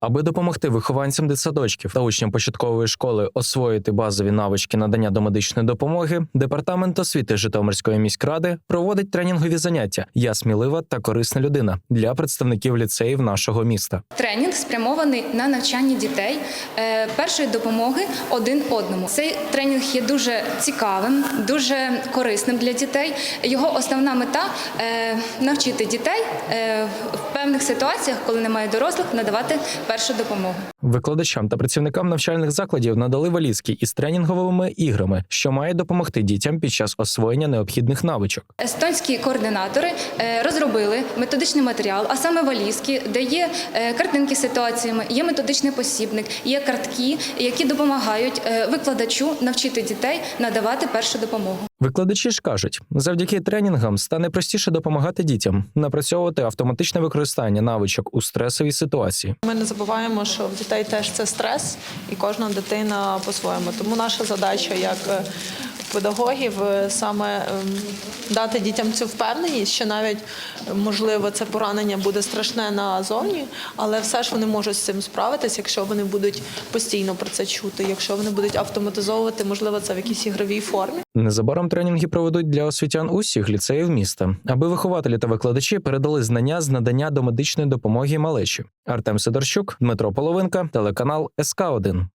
Аби допомогти вихованцям дитсадочків та учням початкової школи освоїти базові навички надання домедичної допомоги, департамент освіти Житомирської міськради проводить тренінгові заняття Я смілива та корисна людина для представників ліцеїв нашого міста. Тренінг спрямований на навчання дітей е, першої допомоги один одному. Цей тренінг є дуже цікавим, дуже корисним для дітей. Його основна мета е, навчити дітей е, в певних ситуаціях, коли немає дорослих, надавати першу допомогу. Викладачам та працівникам навчальних закладів надали валізки із тренінговими іграми, що мають допомогти дітям під час освоєння необхідних навичок. Естонські координатори е, розробили методичний матеріал, а саме валізки, де є е, картинки з ситуаціями, є методичний посібник, є картки, які допомагають е, викладачу навчити дітей надавати першу допомогу. Викладачі ж кажуть, завдяки тренінгам стане простіше допомагати дітям, напрацьовувати автоматичне використання навичок у стресовій ситуації. Ми не забуваємо, що в дітей теж це стрес, і кожна дитина по-своєму. Тому наша задача як е, педагогів е, саме ем, дати дітям цю впевненість, що навіть е, можливо це поранення буде страшне назовні, але все ж вони можуть з цим справитись, якщо вони будуть постійно про це чути, якщо вони будуть автоматизовувати, можливо, це в якійсь ігровій формі. Незабаром тренінги проведуть для освітян усіх ліцеїв міста, аби вихователі та викладачі передали знання з надання домедичної допомоги малечі. Артем Сидорчук, Дмитро Половинка, телеканал СК 1